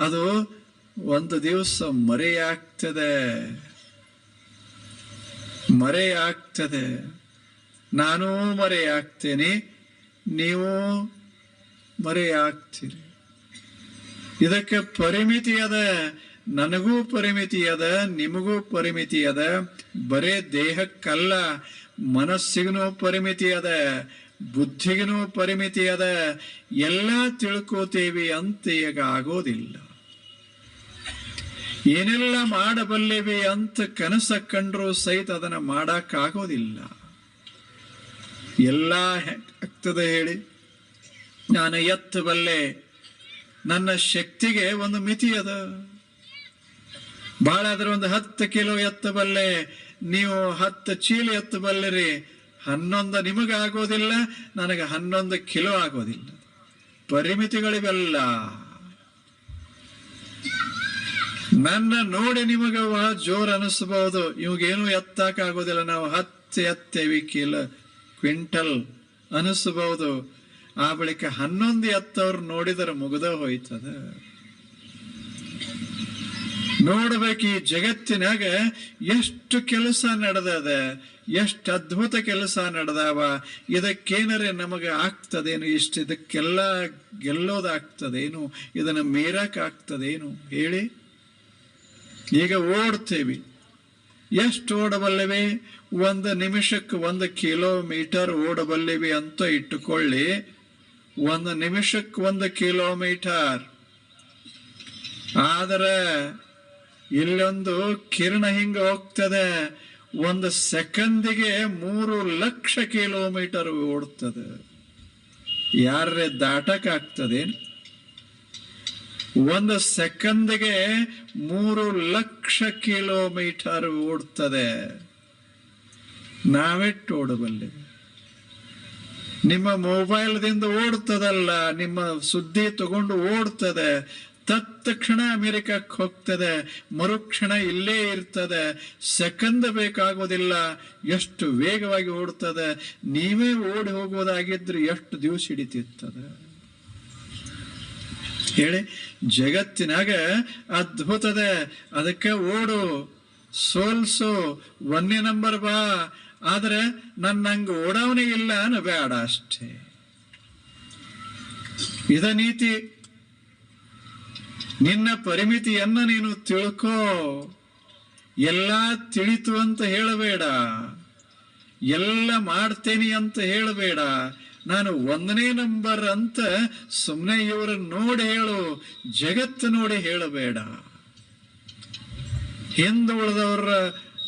ಅದು ಒಂದು ದಿವಸ ಮರೆಯಾಗ್ತದೆ. ಮರೆಯಾಗ್ತದೆ. ನಾನೂ ಮರೆಯಾಗ್ತೇನೆ, ನೀವು ಮರೆಯಾಗ್ತೀರಿ. ಇದಕ್ಕೆ ಪರಿಮಿತಿ ಅದ, ನನಗೂ ಪರಿಮಿತಿ ಅದ, ನಿಮಗೂ ಪರಿಮಿತಿ ಅದ. ಬರೇ ದೇಹಕ್ಕಲ್ಲ ಮನಸ್ಸಿಗೂ ಪರಿಮಿತಿ ಅದ ಬುದ್ಧಿಗೂ ಪರಿಮಿತಿ ಅದ. ಎಲ್ಲ ತಿಳ್ಕೋತೇವಿ ಅಂತ ಈಗ ಆಗೋದಿಲ್ಲ. ಏನೆಲ್ಲ ಮಾಡಬಲ್ಲೆವೆ ಅಂತ ಕನಸ ಕಂಡರೂ ಸಹಿತ ಅದನ್ನ ಮಾಡಕ್ಕಾಗೋದಿಲ್ಲ. ಎಲ್ಲ ಆಗ್ತದೆ ಹೇಳಿ. ನಾನು ಎತ್ತಬಲ್ಲೆ, ನನ್ನ ಶಕ್ತಿಗೆ ಒಂದು ಮಿತಿ ಅದ. ಬಹಳ ಆದ್ರೆ ಒಂದು ಹತ್ತು ಕಿಲೋ ಎತ್ತಬಲ್ಲೆ, ನೀವು ಹತ್ತು ಚೀಲ ಎತ್ತಬಲ್ಲರಿ, ಹನ್ನೊಂದು ನಿಮಗೆ ಆಗೋದಿಲ್ಲ ನನಗೆ ಹನ್ನೊಂದು ಕಿಲೋ ಆಗೋದಿಲ್ಲ. ಪರಿಮಿತಿಗಳಿವೆಲ್ಲ. ನನ್ನ ನೋಡಿ ನಿಮಗೆ ಬಹಳ ಜೋರ್ ಅನಿಸಬಹುದು. ಇವಾಗೇನು ಆಗೋದಿಲ್ಲ ನಾವು ಹತ್ತು ಎತ್ತೇವಿ ಕಿಲೋ ಕ್ವಿಂಟಲ್ ಅನಿಸಬಹುದು. ಆ ಬಳಿಕ ಹನ್ನೊಂದು ಎತ್ತವ್ರು ನೋಡಿದರೆ ಮುಗ್ದ ಹೋಯ್ತದ. ನೋಡ್ಬೇಕು ಈ ಜಗತ್ತಿನಾಗ ಎಷ್ಟು ಕೆಲಸ ನಡೆದದ, ಎಷ್ಟು ಅದ್ಭುತ ಕೆಲಸ ನಡೆದವ, ಇದಕ್ಕೇನರೆ ನಮಗೆ ಆಗ್ತದೇನು, ಇಷ್ಟು ಇದಕ್ಕೆಲ್ಲ ಗೆಲ್ಲೋದಾಗ್ತದೇನು, ಇದನ್ನ ಮೀರಕ್ ಆಗ್ತದೇನು ಹೇಳಿ? ಈಗ ಓಡ್ತೇವಿ ಎಷ್ಟು ಓಡಬಲ್ಲೆವೆ? ಒಂದು ನಿಮಿಷಕ್ಕೆ ಒಂದು ಕಿಲೋಮೀಟರ್ ಓಡಬಲ್ಲೆವಿ ಅಂತ ಇಟ್ಟುಕೊಳ್ಳಿ. ಒಂದು ನಿಮಿಷಕ್ಕೆ ಒಂದು ಕಿಲೋಮೀಟರ್. ಆದರೆ ಇಲ್ಲೊಂದು ಕಿರಣ ಹಿಂಗ ಹೋಗ್ತದೆ. ಒಂದು ಸೆಕೆಂದಿಗೆ ಮೂರು ಲಕ್ಷ ಕಿಲೋಮೀಟರ್ ಓಡ್ತದೆ ಯಾರೇ ದಾಟಕ್ ಆಗ್ತದೇನು ಒಂದು ಸೆಕೆಂಡ್ಗೆ ಮೂರು ಲಕ್ಷ ಕಿಲೋಮೀಟರ್ ಓಡ್ತದೆ ನಾವೆಟ್ಟು ಓಡಬಲ್ಲೆ ನಿಮ್ಮ ಮೊಬೈಲ್ದಿಂದ ಓಡ್ತದಲ್ಲ ನಿಮ್ಮ ಸುದ್ದಿ ತಗೊಂಡು ಓಡ್ತದೆ ತತ್ಕ್ಷಣ ಅಮೆರಿಕಕ್ಕೆ ಹೋಗ್ತದೆ, ಮರುಕ್ಷಣ ಇಲ್ಲೇ ಇರ್ತದೆ. ಸೆಕೆಂಡ್ ಬೇಕಾಗೋದಿಲ್ಲ, ಎಷ್ಟು ವೇಗವಾಗಿ ಓಡ್ತದೆ ನೀವೇ ಓಡಿ ಹೋಗೋದಾಗಿದ್ರೆ ಎಷ್ಟು ದಿವಸ ಹಿಡಿತಿರ್ತದೆ ಹೇಳಿ, ಜಗತ್ತಿನಾಗ ಅದ್ಭುತದ ಅದಕ್ಕೆ ಓಡು, ಸೋಲ್ಸು, ಒಂದೇ ನಂಬರ್ ಬಾ. ಆದ್ರೆ ನನ್ನ ಹಂಗ ಓಡವನೇ ಇಲ್ಲ ಬೇಡ ಅಷ್ಟೇ. ಇದ ನೀತಿ. ನಿನ್ನ ಪರಿಮಿತಿಯನ್ನ ನೀನು ತಿಳ್ಕೋ. ಎಲ್ಲ ತಿಳಿತು ಅಂತ ಹೇಳಬೇಡ. ಎಲ್ಲ ಮಾಡ್ತೇನೆ ಅಂತ ಹೇಳಬೇಡ. ನಾನು ಒಂದನೇ ನಂಬರ್ ಅಂತ ಸುಮ್ಮನೆ ಇವರ ನೋಡಿ ಹೇಳು, ಜಗತ್ತು ನೋಡಿ ಹೇಳಬೇಡ. ಹಿಂದೆ ಉಳಿದವರ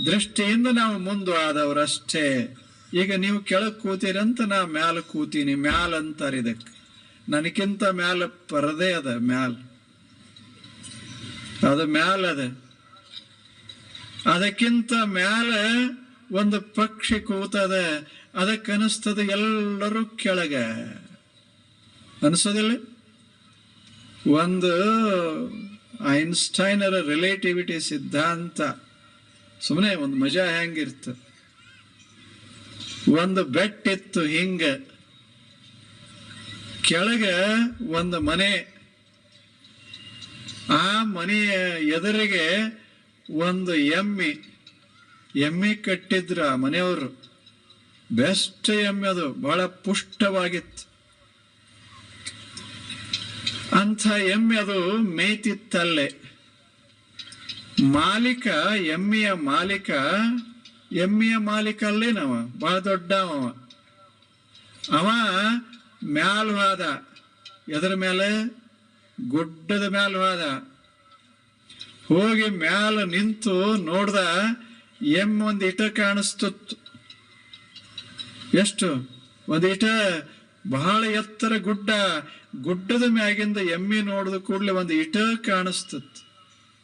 ದೃಷ್ಟಿಯಿಂದ ನಾವು ಮುಂದುವಾದವರಷ್ಟೇ. ಈಗ ನೀವು ಕೆಳಗೆ ಕೂತೀರಂತ ನಾ ಮ್ಯಾಲ ಕೂತೀನಿ, ಮ್ಯಾಲ ಅಂತಾರೆ ಇದಕ್ಕೆ ನನಗಿಂತ ಮ್ಯಾಲ ಪರದೆ ಅದ, ಮ್ಯಾಲ. ಅದು ಮ್ಯಾಲ ಅದ. ಅದಕ್ಕಿಂತ ಮ್ಯಾಲ ಒಂದು ಪಕ್ಷಿ ಕೂತದ ಅದಕ್ಕೆ ಅನಿಸ್ತದೆ ಎಲ್ಲರೂ ಕೆಳಗ. ಅನಿಸೋದಿಲ್ಲ? ಒಂದು ಐನ್ಸ್ಟೈನರ ರಿಲೇಟಿವಿಟಿ ಸಿದ್ಧಾಂತ. ಸುಮ್ಮನೆ ಒಂದು ಮಜಾ ಹೆಂಗಿರ್ತ? ಒಂದು ಬೆಟ್ಟಿತ್ತು ಹಿಂಗ. ಕೆಳಗೆ ಒಂದು ಮನೆ. ಆ ಮನೆಯ ಎದುರಿಗೆ ಒಂದು ಎಮ್ಮಿ. ಎಮ್ಮಿ ಕಟ್ಟಿದ್ರ ಆ ಮನೆಯವರು. ಬೆಸ್ಟ್ ಎಮ್ಮೆ ಅದು ಬಹಳ ಪುಷ್ಟವಾಗಿತ್ತು. ಅಂಥ ಎಮ್ಮೆ ಅದು ಮೇಯ್ತಿತ್ತಲ್ಲೇ. ಮಾಲೀಕ, ಎಮ್ಮೆಯ ಮಾಲೀಕ ಎಮ್ಮೆಯ ಮಾಲೀಕ ಅಲ್ಲೇನವ ಬಹಳ ದೊಡ್ಡ ಅವ. ಅವ ಮ್ಯಾಲ್ ಎದರ ಮೇಲೆ ಗುಡ್ಡದ ಮ್ಯಾಲ್ವಾದ ಹೋದ ಹೋಗಿ ಮ್ಯಾಲ ನಿಂತು ನೋಡ್ದ ಎಮ್ಮೊಂದು ಇಟ ಕಾಣಿಸ್ತಿತ್ತು. ಎಷ್ಟು? ಒಂದಿಷ್ಟ ಬಹಳ ಎತ್ತರ ಗುಡ್ಡ, ಗುಡ್ಡದ ಮ್ಯಾಗಿಂದ ಎಮ್ಮಿ ನೋಡಿದ ಕೂಡಲೇ ಒಂದು ಇಟ ಕಾಣಿಸ್ತಿತ್ತು.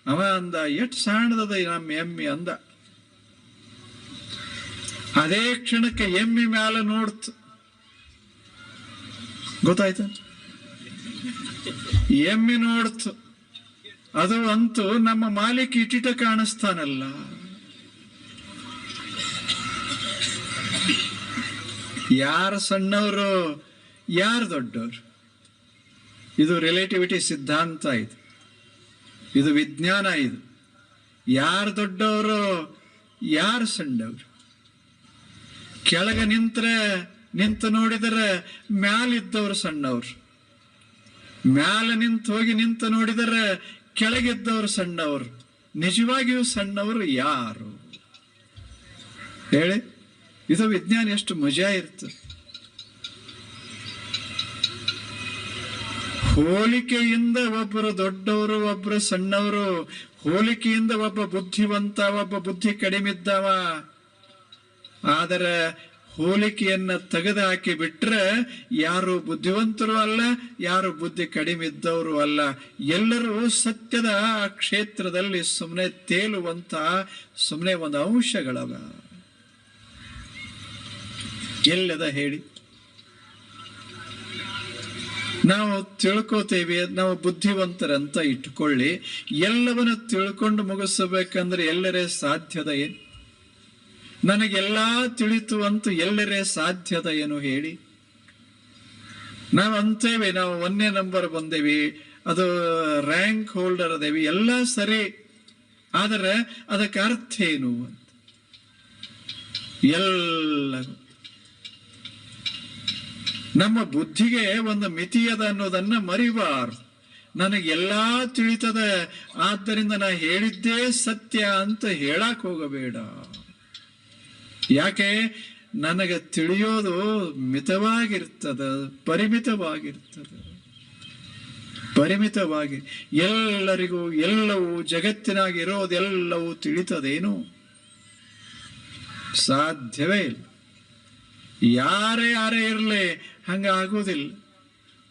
ಅವ ಅಂದ ಎಷ್ಟು ಸಣ್ಣದದ ನಮ್ಮ ಎಮ್ಮಿ? ಅಂದ. ಅದೇ ಕ್ಷಣಕ್ಕೆ ಎಮ್ಮಿ ಮ್ಯಾಲ ನೋಡ್ತು. ಗೊತ್ತಾಯ್ತ? ಎಮ್ಮಿ ನೋಡ್ತು. ಅದು ಅಂತೂ ನಮ್ಮ ಮಾಲೀಕ ಇಟಿಟ ಕಾಣಿಸ್ತಾನಲ್ಲ. ಯಾರು ಸಣ್ಣವರು, ಯಾರು ದೊಡ್ಡವರು? ಇದು ರಿಲೇಟಿವಿಟಿ ಸಿದ್ಧಾಂತ ಇದು. ಇದು ವಿಜ್ಞಾನ ಇದು. ಯಾರು ದೊಡ್ಡವರು, ಯಾರು ಸಣ್ಣವರು? ಕೆಳಗೆ ನಿಂತರೆ, ನಿಂತು ನೋಡಿದರೆ ಮ್ಯಾಲಿದ್ದವರು ಸಣ್ಣವರು. ಮ್ಯಾಲ ನಿಂತು ಹೋಗಿ ನಿಂತು ನೋಡಿದರೆ ಕೆಳಗಿದ್ದವರು ಸಣ್ಣವರು. ನಿಜವಾಗಿಯೂ ಸಣ್ಣವರು ಯಾರು? ಹೇಳಿ. ಇದು ವಿಜ್ಞಾನ ಎಷ್ಟು ಮಜಾ ಇರ್ತದೆ ಹೋಲಿಕೆಯಿಂದ ಒಬ್ಬರು ದೊಡ್ಡವರು ಒಬ್ಬರು ಸಣ್ಣವರು, ಹೋಲಿಕೆಯಿಂದ ಒಬ್ಬ ಬುದ್ಧಿವಂತ, ಒಬ್ಬ ಬುದ್ಧಿ ಕಡಿಮಿದ್ದವ. ಆದರೆ ಹೋಲಿಕೆಯನ್ನ ತೆಗೆದು ಹಾಕಿ ಬಿಟ್ರೆ ಯಾರು ಬುದ್ಧಿವಂತರು ಅಲ್ಲ, ಯಾರು ಬುದ್ಧಿ ಕಡಿಮೆ ಇದ್ದವರು ಅಲ್ಲ. ಎಲ್ಲರೂ ಸತ್ಯದ ಆ ಕ್ಷೇತ್ರದಲ್ಲಿ ಸುಮ್ಮನೆ ತೇಲುವಂತ ಸುಮ್ಮನೆ ಒಂದು ಅಂಶಗಳವ. ಎಲ್ಲದ ಹೇಳಿ. ನಾವು ತಿಳ್ಕೋತೇವೆ, ನಾವು ಬುದ್ಧಿವಂತರಂತ ಇಟ್ಕೊಳ್ಳಿ ಎಲ್ಲವನ್ನು ತಿಳ್ಕೊಂಡು ಮುಗಿಸಬೇಕಂದ್ರೆ ಎಲ್ಲರೇ ಸಾಧ್ಯದ ಏನು? ನನಗೆಲ್ಲ ತಿಳಿತು ಅಂತ ಎಲ್ಲರೇ ಸಾಧ್ಯದ ಏನು ಹೇಳಿ? ನಾವು ಅಂತೇವೆ, ನಾವು ಒಂದೇ ನಂಬರ್ ಬಂದೇವಿ, ಅದು ರ್ಯಾಂಕ್ ಹೋಲ್ಡರ್ ಅದೇವಿ, ಎಲ್ಲ ಸರಿ. ಆದರೆ ಅದಕ್ಕೆ ಅರ್ಥ ಏನು ಅಂತ? ಎಲ್ಲ ನಮ್ಮ ಬುದ್ಧಿಗೆ ಒಂದು ಮಿತಿಯದ ಅನ್ನೋದನ್ನ ಮರಿಬಾರ್ದು. ನನಗೆಲ್ಲಾ ತಿಳಿತದ. ಆದ್ದರಿಂದ ನಾ ಹೇಳಿದ್ದೇ ಸತ್ಯ ಅಂತ ಹೇಳಕ್ ಹೋಗಬೇಡ. ಯಾಕೆ? ನನಗೆ ತಿಳಿಯೋದು ಮಿತವಾಗಿರ್ತದ, ಪರಿಮಿತವಾಗಿರ್ತದ. ಪರಿಮಿತವಾಗಿ, ಎಲ್ಲರಿಗೂ ಎಲ್ಲವೂ ಜಗತ್ತಿನಾಗಿರೋದೆಲ್ಲವೂ ತಿಳಿತದೇನು? ಸಾಧ್ಯವೇ ಇಲ್ಲ. ಯಾರೇ ಯಾರೇ ಇರಲಿ ಹಂಗ ಆಗೋದಿಲ್ಲ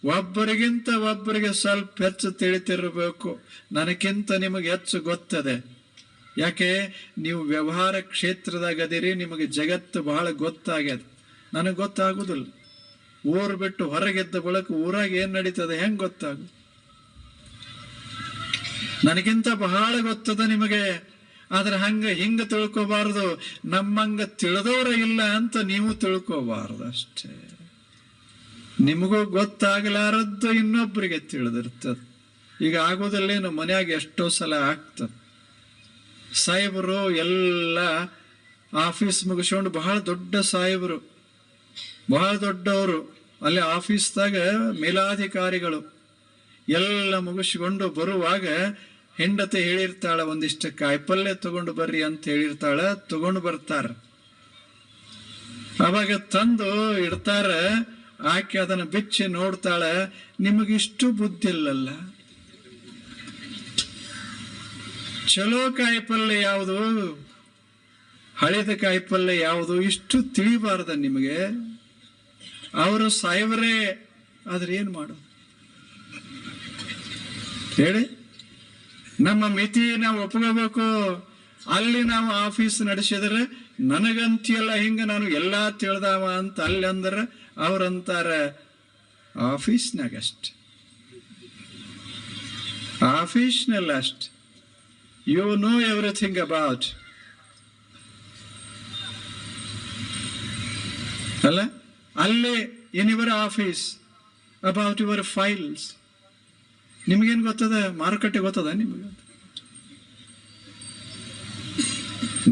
ಒಬ್ಬರಿಗಿಂತ ಒಬ್ಬರಿಗೆ ಸ್ವಲ್ಪ ಹೆಚ್ಚು ತಿಳಿತಿರಬೇಕು. ನನಗಿಂತ ನಿಮಗೆ ಹೆಚ್ಚು ಗೊತ್ತದೆ. ಯಾಕೆ? ನೀವು ವ್ಯವಹಾರ ಕ್ಷೇತ್ರದಾಗ ಅದಿರಿ ನಿಮಗೆ ಜಗತ್ತು ಬಹಳ ಗೊತ್ತಾಗ್ಯದ. ನನಗೆ ಗೊತ್ತಾಗುದಿಲ್ಲ ಊರು ಬಿಟ್ಟು ಹೊರಗೆದ್ದ ಬಳಕ ಊರಾಗ ಏನು ನಡೀತದೆ ಹೆಂಗ್ ಗೊತ್ತಾಗ ನನಗಿಂತ ಬಹಳ ಗೊತ್ತದ ನಿಮಗೆ. ಆದ್ರೆ ಹಂಗ ಹಿಂಗ ತಿಳ್ಕೋಬಾರ್ದು. ನಮ್ಮಂಗ ತಿಳಿದವರ ಇಲ್ಲ ಅಂತ ನೀವು ತಿಳ್ಕೋಬಾರ್ದು ಅಷ್ಟೇ. ನಿಮಗೂ ಗೊತ್ತಾಗಲಾರದ್ದು ಇನ್ನೊಬ್ಬರಿಗೆ ತಿಳಿದಿರ್ತದೆ. ಈಗ ಆಗೋದಲ್ಲೇನು, ಮನೆಯಾಗ ಎಷ್ಟೋ ಸಲ ಆಗ್ತದೆ. ಸಾಹೇಬರು ಎಲ್ಲ ಆಫೀಸ್ ಮುಗಿಸ್ಕೊಂಡು ಬಹಳ ದೊಡ್ಡ ಸಾಹೇಬರು, ಬಹಳ ದೊಡ್ಡವರು. ಅಲ್ಲಿ ಆಫೀಸ್ದಾಗ ಮೇಲಾಧಿಕಾರಿಗಳು ಎಲ್ಲ ಮುಗಿಸ್ಕೊಂಡು ಬರುವಾಗ ಹೆಂಡತಿ ಹೇಳಿರ್ತಾಳೆ ಒಂದಿಷ್ಟು ಕಾಯಿಪಲ್ಯ ತಗೊಂಡು ಬರ್ರಿ ಅಂತ ಹೇಳಿರ್ತಾಳೆ, ತಗೊಂಡು ಬರ್ತಾರ. ಅವಾಗ ತಂದು ಇಡ್ತಾರ. ಆಕೆ ಅದನ್ನು ಬಿಚ್ಚಿ ನೋಡ್ತಾಳೆ, ನಿಮಗಿಷ್ಟು ಬುದ್ಧಿ ಇಲ್ಲಲ್ಲ ಚಲೋ ಕಾಯಿಪಲ್ಯ ಯಾವುದು? ಹಳೆದ ಕಾಯಿಪಲ್ಯ ಯಾವುದು? ಇಷ್ಟು ತಿಳಿಬಾರ್ದ ನಿಮಗೆ? ಅವರು ಸಾಯವರೇ ಆದ್ರೆ ಏನು ಮಾಡೋದು? ಹೇಳಿ. ನಮ್ಮ ಮಿತಿ ನಾವು ಒಪ್ಕೋಬೇಕು. ಅಲ್ಲಿ ನಾವು ಆಫೀಸ್ ನಡೆಸಿದ್ರೆ ನನಗಂತಿಯಲ್ಲ ಹಿಂಗೆ ನಾನು ಎಲ್ಲಾ ತಿಳ್ದಾವ ಅಂತ ಅಲ್ಲಿ ಅಂದ್ರ ಅವ್ರಂತಾರ ಆಫೀಸ್ನಾಗ ಅಷ್ಟ ಆಫೀಸ್ನಲ್ಲಿ ಅಷ್ಟ ಯು ನೋ ಎವ್ರಿಥಿಂಗ್ ಅಬೌಟ್. ಅಲ್ಲ? ಅಲ್ಲಿ in your office about your files. ನಿಮಗೇನು ಗೊತ್ತದ? ಮಾರುಕಟ್ಟೆ ಗೊತ್ತದ ನಿಮಗೆ?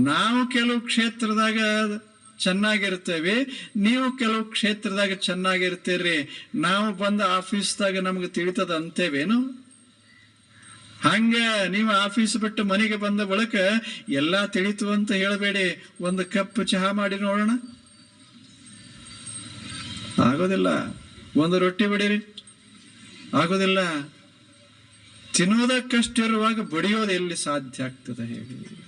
ನಾವು ಕೆಲವು ಕ್ಷೇತ್ರದಾಗ ಚೆನ್ನಾಗಿರ್ತೇವೆ. ನೀವು ಕೆಲವು ಕ್ಷೇತ್ರದಾಗ ಚೆನ್ನಾಗಿರ್ತೀರಿ. ನಾವು ಬಂದ ಆಫೀಸ್ದಾಗ ನಮ್ಗೆ ತಿಳಿತದ ಅಂತೇವೇನು ಹಂಗ ನೀವು ಆಫೀಸ್ ಬಿಟ್ಟು ಮನೆಗೆ ಬಂದ ಬಳಿಕ ಎಲ್ಲ ತಿಳಿತು ಅಂತ ಹೇಳಬೇಡಿ. ಒಂದು ಕಪ್ ಚಹಾ ಮಾಡಿ ನೋಡೋಣ. ಆಗೋದಿಲ್ಲ. ಒಂದು ರೊಟ್ಟಿ ಬಡೀರಿ. ಆಗೋದಿಲ್ಲ. ತಿನ್ನೋದಕ್ಕಷ್ಟಿರುವಾಗ ಬಡಿಯೋದು ಎಲ್ಲಿ ಸಾಧ್ಯ ಆಗ್ತದೆ ಹೇಳಿ.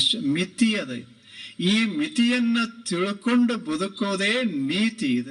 ಅಷ್ಟ ಮಿತಿ ಅದ. ಈ ಮಿತಿಯನ್ನ ತಿಳ್ಕೊಂಡು ಬದುಕೋದೇ ನೀತಿ ಇದೆ.